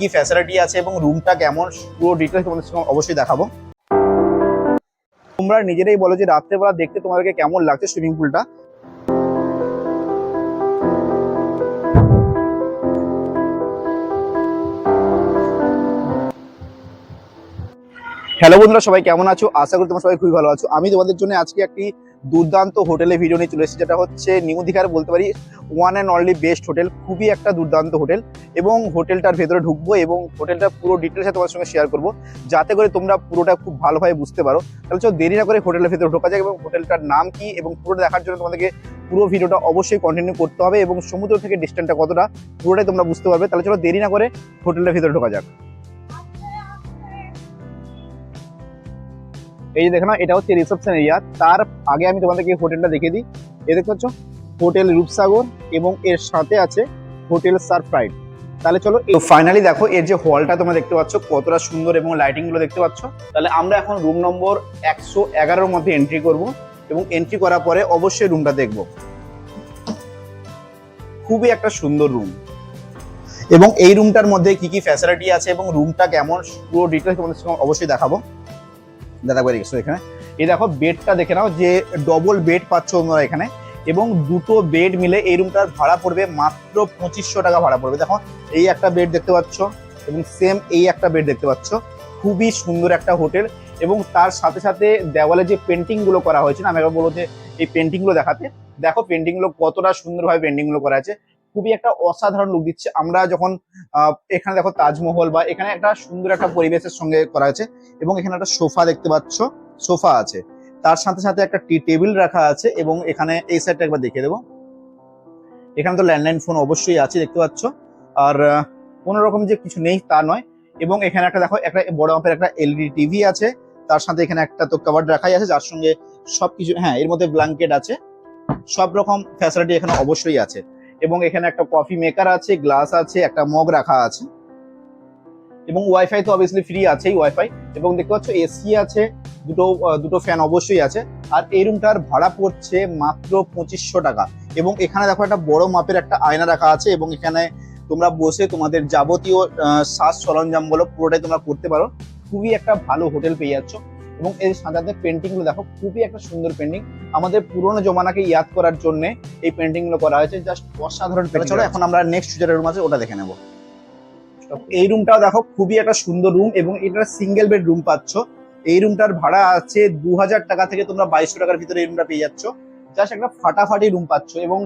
কি ফ্যাসিলিটি আছে এবং রুমটা কেমন, পুরো ডিটেলস তোমাদের সঙ্গে অবশ্যই দেখাবো। তোমরা নিজেরাই বলো যে রাত্রেবেলা দেখতে তোমাদেরকে কেমন লাগছে সুইমিং পুলটা হ্যালো বন্ধুরা, সবাই কেমন আছো? আশা করি তোমরা সবাই খুবই ভালো আছো। আমি তোমাদের জন্য আজকে একটি দুর্দান্ত হোটেলে ভিডিও নিয়ে চলে এসেছি, যেটা হচ্ছে নিউ দীঘার বলতে পারি one and only best hotel খুবই একটা দুর্দান্ত হোটেল। এবং হোটেলটার ভেতরে ঢুকবো এবং হোটেলটা পুরো ডিটেলসে তোমার সঙ্গে শেয়ার করব, যাতে করে তোমরা পুরোটা খুব ভালোভাবে বুঝতে পারো। তাহলে চলো দেরি না করে হোটেলের ভেতরে ঢোকা যাক এবং হোটেলটার নাম কি এবং পুরোটা দেখার জন্য তোমাদেরকে পুরো ভিডিওটা অবশ্যই কন্টিনিউ করতে হবে এবং সমুদ্র থেকে ডিস্টেন্সটা কতটা, পুরোটাই তোমরা বুঝতে পারবে। তাহলে চলো দেরি না করে হোটেলের ভেতরে ঢোকা যাক। এই যে দেখো এটা হচ্ছে রিসেপশন এরিয়া তার আগে আমি তোমাদেরকে হোটেলটা দেখিয়ে দিই। এ দেখতে পাচ্ছ? হোটেল রূপসাগর এবং এর সাথে আছে হোটেল সারফ্রাইড তাহলে চলো তো ফাইনালি দেখো, এর যে হলটা তোমরা দেখতে পাচ্ছ, কতটা সুন্দর এবং লাইটিংগুলো দেখতে পাচ্ছ। তাহলে আমরা এখন রুম নম্বর একশো এগারোর মধ্যে এন্ট্রি করব এবং এন্ট্রি করার পরে অবশ্যই রুমটা দেখব। খুবই একটা সুন্দর রুম এবং এই রুমটার মধ্যে কি কি ফ্যাসিলিটি আছে এবং রুমটা কেমন, পুরো ডিটেলস তোমাদের অবশ্যই দেখাবো। দাদা বাড়ি গেছো এখানে। এই দেখো বেডটা দেখে নাও, যে ডবল বেড পাচ্ছ তোমরা এখানে। এবং দুটো বেড মিলে এই রুমটার ভাড়া পড়বে মাত্র পঁচিশশো টাকা ভাড়া পড়বে। দেখো, এই একটা বেড দেখতে পাচ্ছ এবং সেম এই একটা বেড দেখতে পাচ্ছ। খুবই সুন্দর একটা হোটেল এবং তার সাথে সাথে দেওয়ালে যে পেন্টিংগুলো করা হয়েছে না, আমি একবার বলব যে এই পেন্টিংগুলো দেখাতে। দেখো পেন্টিংগুলো কতটা সুন্দরভাবে পেন্টিংগুলো করা আছে। খুবই একটা অসাধারণ লুক দিচ্ছে। আমরা যখন এখানে দেখো তাজমহল বা এখানে একটা সুন্দর একটা পরিবেশের সঙ্গে করা আছে এবং এখানে একটা সোফা দেখতে পাচ্ছ, সোফা আছে। তার সাথে সাথে একটা টি টেবিল রাখা আছে এবং এখানে এই সাইডটা একবার দেখিয়ে দেবো। এখানে তো ল্যান্ডলাইন ফোন অবশ্যই আছে, দেখতে পাচ্ছ। আর কোনো রকম যে কিছু নেই তা নয় এবং এখানে একটা দেখো, একটা বড় মাপের একটা এলইডি টিভি আছে। তার সাথে এখানে একটা তো কভার রাখাই আছে, যার সঙ্গে সবকিছু হ্যাঁ এর মধ্যে ব্ল্যাঙ্কেট আছে। সব রকম ফ্যাসিলিটি এখানে অবশ্যই আছে। এবং এখানে একটা কফি মেকার আছে গ্লাস আছে একটা মগ রাখা আছে। এবং ওয়াইফাই তো অবভিয়াসলি ফ্রি আছেই ওয়াইফাই এবং দেখতে পাচ্ছ এসি আছে দুটো দুটো ফ্যান অবশ্যই আছে। আর এই রুমটার ভাড়া পড়ছে মাত্র পঁচিশশো টাকা। এবং এখানে দেখো একটা বড় মাপের একটা আয়না রাখা আছে এবং এখানে তোমরা বসে তোমাদের যাবতীয় আহ, সাজ সরঞ্জাম বলো পুরোটাই তোমরা করতে পারো। খুবই একটা ভালো হোটেল পেয়ে যাচ্ছ। এবং এর সাথে পেন্টিংগুলো দেখো খুবই একটা সুন্দর পেন্টিং আমাদের পুরোনো জমানাকে ইয়াদ করার জন্য এই পেন্টিংগুলো করা হয়েছে জাস্ট অসাধারণ। চলো এখন আমরা নেক্সট যেটা রুম আছে ওটা দেখে নেব। এই রুমটাও দেখো খুবই একটা সুন্দর রুম এবং এটা সিঙ্গেল বেড রুম পাচ্ছ। এই রুমটার ভাড়া আছে দু হাজার টাকা থেকে তোমরা বাইশশো টাকার ভিতরে এই রুমটা পেয়ে যাচ্ছ। জাস্ট একটা ফাটাফাটি রুম পাচ্ছ এবং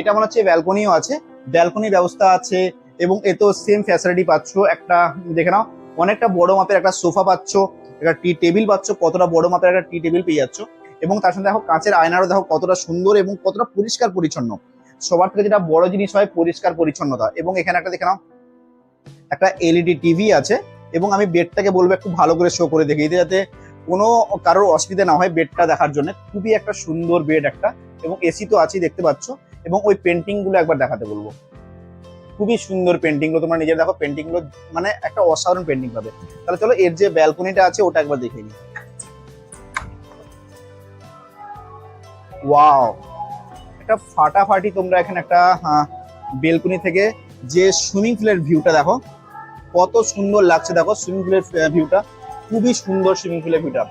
এটা মনে হচ্ছে ব্যালকনিও আছে। ব্যালকনি ব্যবস্থা আছে এবং এ তো সেম ফ্যাসিলিটি পাচ্ছ। একটা দেখে নাও অনেকটা বড় মাপের একটা সোফা পাচ্ছ। একটা টি টেবিল পাচ্ছ, কতটা বড় মাপের একটা টি টেবিল পেয়ে যাচ্ছ। এবং তার সাথে দেখো, কাঁচের আয়নারও দেখো, কতটা সুন্দর এবং কতটা পরিষ্কার পরিচ্ছন্ন। সবার থেকে যেটা বড় জিনিস হয় পরিষ্কার পরিচ্ছন্নতা। এবং এখানে একটা দেখে নাও, একটা এলইডি টিভি আছে, এবং আমি বেডটাকে বলব একটু ভালো করে শো করে দেখি যাতে কোনো কারোর অসুবিধা না হয় বেডটা দেখার জন্য। খুবই একটা সুন্দর বেড একটা, এবং এসি তো আছেই দেখতে পাচ্ছ, এবং ওই পেন্টিংগুলো একবার দেখাতে বলব। খুবই সুন্দর পেন্টিংগুলো, তোমরা নিজের দেখো পেন্টিংগুলো মানে একটা অসাধারণ পেন্টিং পাবে। তাহলে চলো, এর যে ব্যালকনিটা আছে, ওটা একবার দেখে নিই। ওয়াও একটা ফাটাফাটি তোমরা এখানে একটা বেলকনি থেকে যে সুইমিং পুলের ভিউটা দেখো, কত সুন্দর লাগছে দেখো সুইমিং পুলের ভিউটা খুবই সুন্দর সুইমিং পুলের ভিউটা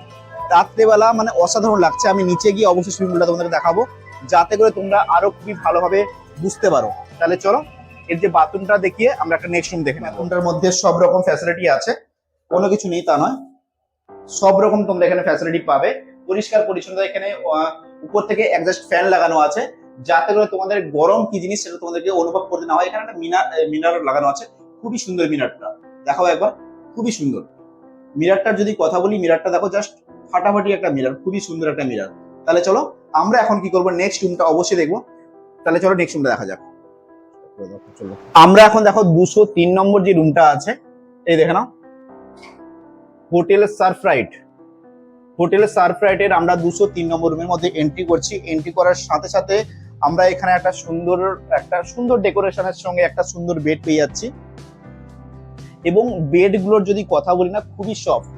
রাত্রেবেলা মানে অসাধারণ লাগছে, আমি নিচে গিয়ে অবশ্যই সুইমিং পুলটা তোমাদেরকে দেখাবো, যাতে করে তোমরা আরও খুবই ভালোভাবে বুঝতে পারো। তাহলে চলো এর যে বাথরুমটা দেখিয়ে আমরা একটা নেক্সট রুম দেখে বাথরুমটার মধ্যে সব রকম ফ্যাসিলিটি আছে। কোনো কিছু নেই তা নয়। সব রকম তোমরা এখানে ফ্যাসিলিটি পাবে। পরিষ্কার পরিচ্ছন্নতা এখানে উপর থেকে একজাস্ট ফ্যান লাগানো আছে। যাতে করে তোমাদের গরম কি জিনিস সেটা তোমাদেরকে অনুভব করতে না হয়। এখানে একটা মিনার মিনার লাগানো আছে। খুবই সুন্দর মিনারটা। দেখাও একবার। খুবই সুন্দর। মিরারটার যদি কথা বলি, মিরারটা দেখো জাস্ট ফাটাফাটি একটা মিরার। খুবই সুন্দর একটা মিরার। তাহলে চলো, আমরা এখন কি করব? নেক্সট রুমটা অবশ্যই দেখব। তাহলে চলো নেক্সট রুমটা দেখা যাক। আমরা এখন দেখো দুশো তিন নম্বর যে রুমটা আছে, এই দেখে নাও। হোটেল সারফ্রাইট হোটেল সারফ্রাইটের আমরা দুশো তিন নম্বর রুমের মধ্যে এন্ট্রি করছি। এন্ট্রি করার সাথে সাথে আমরা এখানে একটা সুন্দর একটা সুন্দর ডেকোরেশনের সঙ্গে একটা সুন্দর বেড পেয়ে যাচ্ছি। এবং বেডগুলোর যদি কথা বলি না, খুবই সফট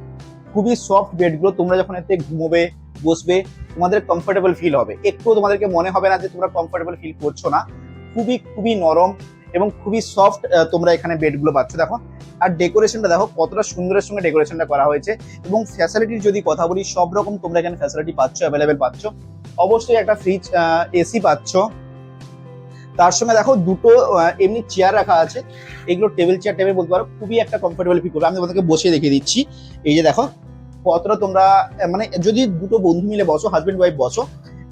খুবই সফট বেডগুলো তোমরা যখন এতে ঘুমোবে, বসবে, তোমাদের কমফোর্টেবল ফিল হবে। একটু তোমাদেরকে মনে হবে না যে তোমরা কমফোর্টেবল ফিল করছ না। খুবই খুবই নরম এবং খুবই সফট তোমরা এখানে বেডগুলো পাচ্ছ। দেখো, আর ডেকোরেশনটা দেখো, কতটা সুন্দরের সঙ্গে ডেকোরেশনটা করা হয়েছে এবং ফ্যাসিলিটির যদি কথা বলি, সব রকম তোমরা এখানে ফ্যাসিলিটি পাচ্ছ অ্যাভেলেবেল পাচ্ছ। অবশ্যই একটা ফ্রিজ এসি পাচ্ছ। তার সঙ্গে দেখো, দুটো এমনি চেয়ার রাখা আছে। এগুলো টেবিল চেয়ার টেবিল বলতে পারো, খুবই একটা কমফোর্টেবল ফিল করবে। আমি তোমাদেরকে বসে দেখিয়ে দিচ্ছি। এই যে দেখো, কতটা তোমরা মানে যদি দুটো বন্ধু মিলে বসো হাজব্যান্ড ওয়াইফ বসো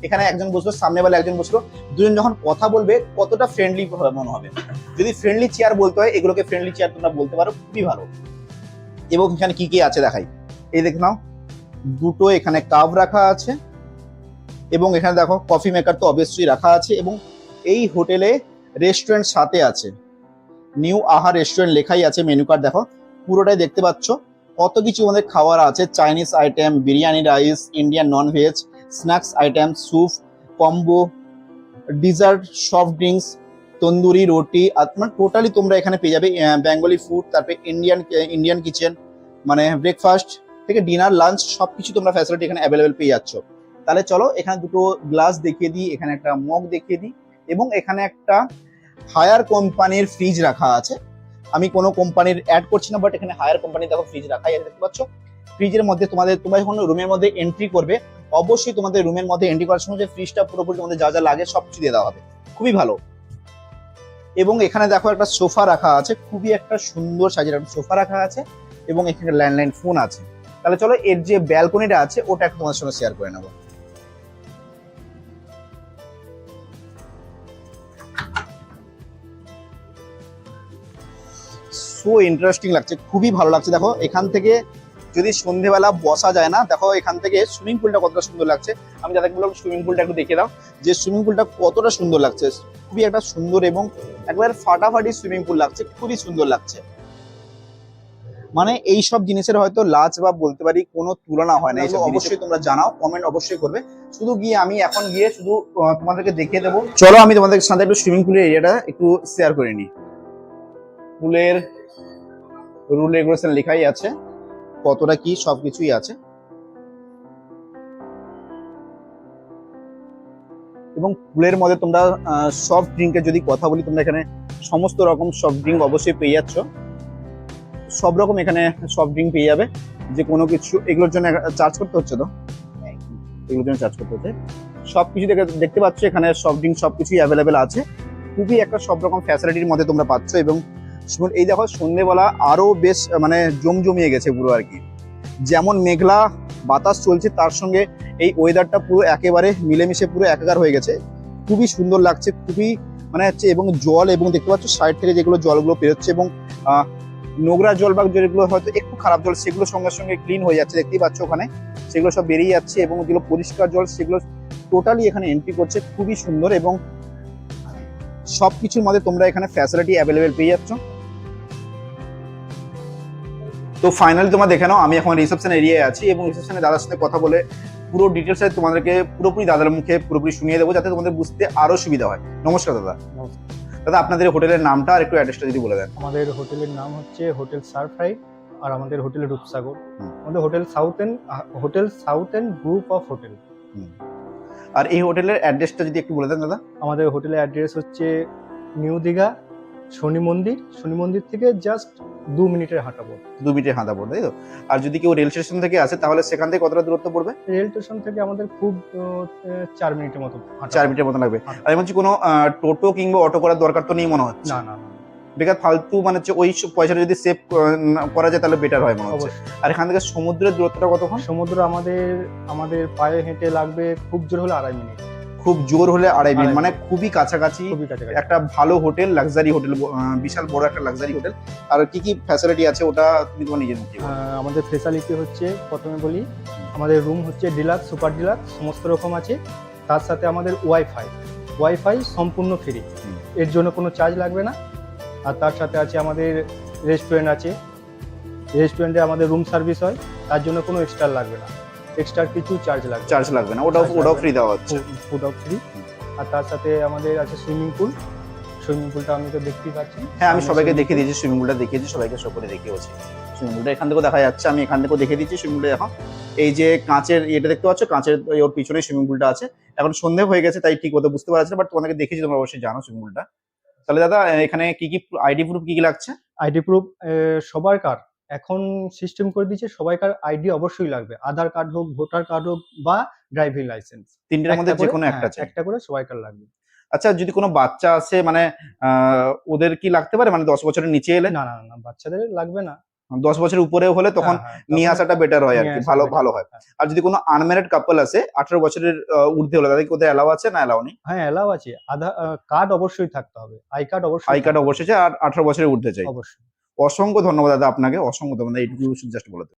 এখানে একজন বসল, সামনে বেলা একজন বসল। দুজন যখন কথা বলবে, কতটা ফ্রেন্ডলি মনে হবে। যদি ফ্রেন্ডলি চেয়ার বলতে হয়, এগুলোকে ফ্রেন্ডলি চেয়ার তোমরা বলতে পারো, খুবই ভালো। এবং এখানে কি কি আছে দেখাই। এই দেখে নাও, দুটো এখানে কাপ রাখা আছে। এবং এখানে দেখো কফি মেকার তো অবশ্যই রাখা আছে এবং এই হোটেলে রেস্টুরেন্ট সাথে আছে। নিউ আহা রেস্টুরেন্ট লেখাই আছে মেনু কার্ড দেখো। পুরোটাই দেখতে পাচ্ছ। কত কিছু আমাদের খাওয়ার আছে Chinese item biryani rice Indian non veg snacks item soup, combo, dessert, soft drinks, tandoori, রুটি মানে টোটালি তোমরা এখানে পেয়ে যাবে বেঙ্গলি ফুড তারপরে ইন্ডিয়ান ইন্ডিয়ান কিচেন মানে ব্রেকফাস্ট থেকে ডিনার লাঞ্চ সব কিছু তোমরা ফ্যাসিলিটি এখানে অ্যাভেলেবেল পেয়ে যাচ্ছ। তাহলে চলো, এখানে দুটো গ্লাস দেখিয়ে দিই, এখানে একটা মগ দেখিয়ে দিই, এবং এখানে একটা হায়ার কোম্পানির ফ্রিজ রাখা আছে। আমি কোনো কোম্পানির অ্যাড করছি না বাট এখানে হায়ার কোম্পানি দেখো ফ্রিজ রাখাই দেখতে পাচ্ছ? ফ্রিজের মধ্যে তোমাদের, তোমরা যখন রুমের মধ্যে এন্ট্রি করবে অবশ্যই তোমাদের রুমের মধ্যে এন্ট্রি করার সময় যে ফ্রিজটা পুরোপুরি তোমাদের যা যা লাগে সব কিছু দিয়ে দেওয়া হবে। খুবই ভালো। এবং এখানে দেখো একটা সোফা রাখা আছে, খুবই একটা সুন্দর সাজের একটা সোফা রাখা আছে এবং এখানে ল্যান্ডলাইন ফোন আছে। তাহলে চলো এর যে ব্যালকনিটা আছে, ওটা একটু তোমাদের সঙ্গে শেয়ার করে নেব। সো ইন্টারেস্টিং লাগছে, খুবই ভালো লাগছে। দেখো, এখান থেকে যদি সন্ধেবেলা বসা যায় না, দেখো এখান থেকে সুইমিং পুলটা কতটা সুন্দর লাগছে। আমি যাদেরকে বললাম সুইমিং পুলটা একটু দেখে দাও। যে সুইমিং পুলটা কতটা সুন্দর লাগছে। খুবই একটা সুন্দর এবং একবার ফাটাফাটি সুইমিং পুল লাগছে, খুবই সুন্দর লাগছে। মানে এই সব জিনিসের হয়তো লাজ বা বলতে পারি কোনো তুলনা হয় না, এইসব অবশ্যই তোমরা জানাও কমেন্ট অবশ্যই করবে। শুধু গিয়ে আমি এখন গিয়ে শুধু তোমাদেরকে দেখিয়ে দেবো। চলো আমি তোমাদের সাথে একটু সুইমিং পুলের এরিয়াটা একটু শেয়ার করে নিই। পুলের রুল রেগুলেশন লেখাই আছে। কতটা কি সবকিছুই আছে। এবং পুলের মধ্যে তোমরা সফট ড্রিঙ্কের যদি কথা বলি, তোমরা এখানে সমস্ত রকম সফট ড্রিঙ্ক অবশ্যই পেয়ে যাচ্ছ। সব রকম এখানে সফট ড্রিঙ্ক পেয়ে যাবে। যে কোনো কিছু, এগুলোর জন্য চার্জ করতে হচ্ছে তো? এগুলোর জন্য চার্জ করতে হচ্ছে। সব কিছু দেখে, দেখতে পাচ্ছ এখানে সফট ড্রিঙ্ক সব কিছুই অ্যাভেলেবেল আছে। খুবই একটা সব রকম ফ্যাসিলিটির মধ্যে তোমরা পাচ্ছ এবং এই দেখো সন্ধেবেলা আরও বেশ মানে জমজমিয়ে গেছে পুরো আর কি। যেমন মেঘলা বাতাস চলছে, তার সঙ্গে এই ওয়েদারটা পুরো একেবারে মিলেমিশে, পুরো একাকার হয়ে গেছে। খুবই সুন্দর লাগছে, খুবই মানে হচ্ছে, এবং জল, এবং দেখতে পাচ্ছ সাইড থেকে যেগুলো জলগুলো পেরোচ্ছে এবং নোংরা জল বা যেগুলো হয়তো একটু খারাপ জল, সেগুলো সঙ্গে সঙ্গে ক্লিন হয়ে যাচ্ছে, দেখতেই পাচ্ছ ওখানে। সেগুলো সব বেরিয়ে যাচ্ছে, এবং যেগুলো পরিষ্কার জল, সেগুলো টোটালি এখানে এন্ট্রি করছে, খুবই সুন্দর, এবং সব কিছুর মধ্যে তোমরা এখানে ফ্যাসিলিটি অ্যাভেলেবেল পেয়ে যাচ্ছ। তো ফাইনালি তোমরা দেখে নাও আমি এখন রিসেপশন এরিয়ায় আছি এবং রিসেপশনে দাদার সাথে কথা বলে পুরো ডিটেলসে তোমাদেরকে পুরোপুরি দাদার মুখে পুরোপুরি শুনিয়ে দেবো যাতে তোমাদের বুঝতে আরও সুবিধা হয়। নমস্কার দাদা। দাদা আপনাদের হোটেলের নামটা আর একটু অ্যাড্রেসটা যদি বলে দেন। আমাদের হোটেলের নাম হচ্ছে হোটেল সারফ্রাইড আর আমাদের হোটেল রূপসাগর। আমাদের hotel south end hotel south end group of hotel আর এই হোটেলের অ্যাড্রেসটা যদি একটু বলে দেন দাদা। আমাদের হোটেলের অ্যাড্রেস হচ্ছে নিউ দীঘা শনি মন্দির। শনি মন্দির থেকে জাস্ট দু মিনিটের হাঁটা পথ। দু মিনিটের হাঁদা পড়বে তাই তো? আর যদি কেউ রেল স্টেশন থেকে আসে তাহলে সেখান থেকে কতটা দূরত্ব পড়বে? রেল স্টেশন থেকে আমাদের খুব চার মিনিটের মতো হাঁটা চার মিনিটের মতো লাগবে। আর আমি বলছি কোনো টোটো কিংবা অটো করার দরকার তো নেই মনে হচ্ছে না না বেকার ফালতু মানে হচ্ছে ওই পয়সাটা যদি সেভ করা যায় তাহলে বেটার হয় মনে হচ্ছে। আর এখান থেকে সমুদ্রের দূরত্বটা কতক্ষণ? সমুদ্র আমাদের আমাদের পায়ে হেঁটে লাগবে খুব জোর হলে আড়াই মিনিট। খুব জোর হলে আড়াই মিনিট মানে খুবই কাছাকাছি একটা ভালো হোটেল লাক্সারি হোটেল বিশাল বড় একটা লাক্সারি হোটেল। আর কি কি ফ্যাসিলিটি আছে ওটা তুমি তোমার নিজের মুখে আমাদের ফেসিলিটি হচ্ছে প্রথমে বলি আমাদের রুম হচ্ছে ডিলাক্স সুপার ডিলাক্স সমস্ত রকম আছে। তার সাথে আমাদের ওয়াইফাই ওয়াইফাই সম্পূর্ণ ফ্রি এর জন্য কোনো চার্জ লাগবে না। আর তার সাথে আছে আমাদের রেস্টুরেন্ট আছে। রেস্টুরেন্টে আমাদের রুম সার্ভিস হয় তার জন্য কোনো এক্সট্রা লাগবে না। এক্সট্রা কিছু চার্জ লাগবে। চার্জ লাগবে না ওটাও ওটাও ফ্রি দেওয়া হচ্ছে। অফ ফ্রি আর তার সাথে আমাদের আছে সুইমিং পুল সুইমিং পুলটা আমি তো দেখতেই পাচ্ছি হ্যাঁ আমি সবাইকে দেখে দিয়েছি সুইমিং পুলটা দেখিয়েছি সবাইকে সব করে দেখিয়েছি সুইমিং পুলটা এখান থেকেও দেখা যাচ্ছে আমি এখান থেকেও দেখে দিচ্ছি সুইমিং পুলটা দেখো। এই যে কাঁচের এটা দেখতে পাচ্ছ কাঁচের ওর পিছনে সুইমিং পুলটা আছে। এখন সন্ধে হয়ে গেছে তাই ঠিক মতো বুঝতে পারছি না বাট তোমাদেরকে দেখেছি তোমরা অবশ্যই জানো সুইমিং পুলটা তাহলে দাদা এখানে কি কি আইডি প্রুফ কি কি লাগছে? আইডি প্রুফ সবার কার এখন সিস্টেম করে দিয়েছে সবাইকার আইডি অবশ্যই লাগবে। আধার কার্ড হোক ভোটার কার্ড হোক বা ড্রাইভিং লাইসেন্স তিনটের মধ্যে যে কোনো একটা চাই। একটা করে সবাইকার লাগবে। আচ্ছা যদি কোনো বাচ্চা আসে মানে ওদের কি লাগতে পারে? মানে দশ বছরের নিচে এলে? না না না, বাচ্চাদের লাগবে না। দশ বছরের উপরেও হলে তখন হ্যাঁ, হ্যাঁ, নিয়ে আসাটা বেটার হয় আর কি ভালো ভালো হয়। হ্যাঁ। আর যদি কোনো আনম্যারিড কাপল আছে আঠারো বছরের ঊর্ধ্বে হলে তাদের কি কোথায় এলাও আছে না এলাও নেই? হ্যাঁ এলাও আছে। আধার কার্ড অবশ্যই থাকতে হবে। আই কার্ড অবশ্যই আই কার্ড অবশ্যই আর আঠারো বছরের ঊর্ধ্বে চাই। অবশ্যই। অসংখ্য ধন্যবাদ দাদা আপনাকে অসংখ্য ধন্যবাদ এইটুকু জাস্ট বলে।